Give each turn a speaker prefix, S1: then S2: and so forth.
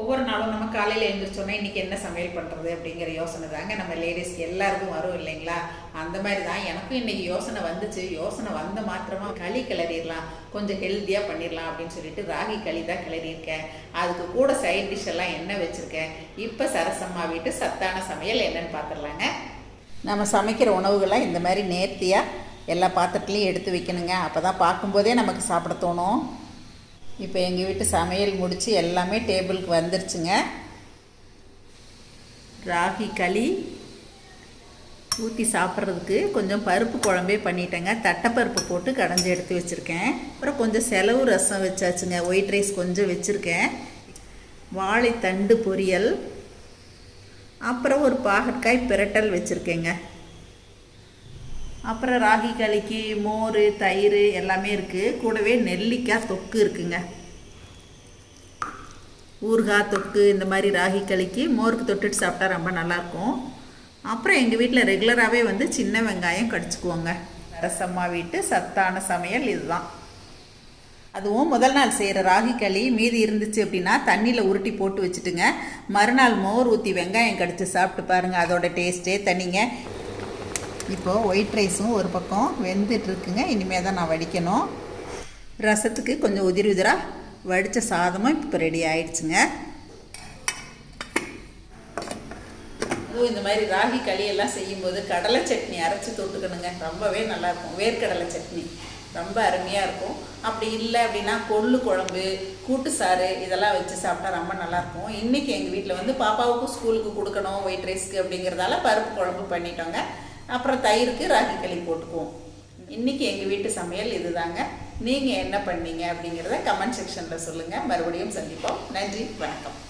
S1: ஒவ்வொரு நாளும் நம்ம காலையில் எழுந்திரிச்சோன்னா இன்றைக்கி என்ன சமையல் பண்ணுறது அப்படிங்கிற யோசனை தாங்க. நம்ம லேடிஸ்க்கு எல்லாருக்கும் வரும் இல்லைங்களா? அந்த மாதிரி தான் எனக்கும் இன்றைக்கி யோசனை வந்துச்சு. யோசனை வந்த மாத்திரமா களி கிளறிடலாம். கொஞ்சம் ஹெல்த்தியாக பண்ணிடலாம் அப்படின்னு சொல்லிட்டு ராகி களி தான் கிளறியிருக்கேன். அதுக்கு கூட சைட் டிஷ் எல்லாம் என்ன வச்சுருக்கேன்? இப்போ சரசம்மா வீட்டு சத்தான சமையல் என்னன்னு பார்த்துடலாங்க நம்ம சமைக்கிற உணவுகளை இந்த மாதிரி நேர்த்தியாக எல்லா பாத்திரத்துலையும் எடுத்து வைக்கணுங்க. அப்போ தான் பார்க்கும்போதே நமக்கு சாப்பிட தோணும். இப்போ எங்கள் வீட்டு சமையல் முடித்து எல்லாமே டேபிளுக்கு வந்துருச்சுங்க. ராகி களி ஊற்றி சாப்பிட்றதுக்கு கொஞ்சம் பருப்பு குழம்பே பண்ணிட்டேங்க. தட்டைப்பருப்பு போட்டு கடைஞ்சி எடுத்து வச்சுருக்கேன். அப்புறம் கொஞ்சம் செலவு ரசம் வச்சாச்சுங்க. ஒயிட் ரைஸ் கொஞ்சம் வச்சுருக்கேன். வாழைத்தண்டு பொரியல். அப்புறம் ஒரு பாகற்காய் பிரட்டல் வச்சுருக்கேங்க. அப்புறம் ராகி களிக்கு மோர் தயிர் எல்லாமே இருக்குது கூடவே நெல்லிக்காய் தொக்கு இருக்குங்க. ஊறுகாய் தொக்கு இந்த மாதிரி ராகி களிக்கு மோருக்கு தொட்டுட்டு சாப்பிட்டா ரொம்ப நல்லாயிருக்கும். அப்புறம் எங்கள் வீட்டில் ரெகுலராகவே வந்து சின்ன வெங்காயம் கடிச்சுக்குவோங்க. ரசம்மா வீட்டு சத்தான சமையல் இதுதான். அதுவும் முதல் நாள் செய்கிற ராகி களி மீதி இருந்துச்சு அப்படின்னா தண்ணியில் உருட்டி போட்டு வச்சுட்டுங்க. மறுநாள் மோர் ஊற்றி வெங்காயம் கடித்து சாப்பிட்டு பாருங்கள் அதோட டேஸ்ட்டே தனிங்க. இப்போது ஒயிட் ரைஸும் ஒரு பக்கம் வெந்துட்டுருக்குங்க. இனிமேல் தான் நான் வடிக்கணும். ரசத்துக்கு கொஞ்சம் உதிரி உதிராக வடித்த சாதமும் இப்போ ரெடி ஆயிடுச்சுங்க. அதுவும் இந்த மாதிரி ராகி களியெல்லாம் செய்யும்போது கடலை சட்னி அரைச்சி தொட்டுக்கணுங்க. ரொம்பவே நல்லாயிருக்கும் வேர்க்கடலை சட்னி. ரொம்ப அருமையாக இருக்கும். அப்படி இல்லை அப்படின்னா கொள்ளு குழம்பு கூட்டு சாறு இதெல்லாம் வச்சு சாப்பிட்டா ரொம்ப நல்லாயிருக்கும் இன்றைக்கி எங்கள் வீட்டில் வந்து பாப்பாவுக்கும் ஸ்கூலுக்கு கொடுக்கணும் ஒயிட் ரைஸ்க்கு அப்படிங்கிறதால பருப்பு குழம்பு பண்ணிட்டோங்க. அப்புறம் தயிருக்கு ராகி களி போட்டுக்குவோம். இன்றைக்கி எங்கள் வீட்டு சமையல் இதுதாங்க. நீங்கள் என்ன பண்ணீங்க அப்படிங்கிறத கமெண்ட் செக்ஷனில் சொல்லுங்கள் மறுபடியும் சந்திப்போம். நன்றி வணக்கம்.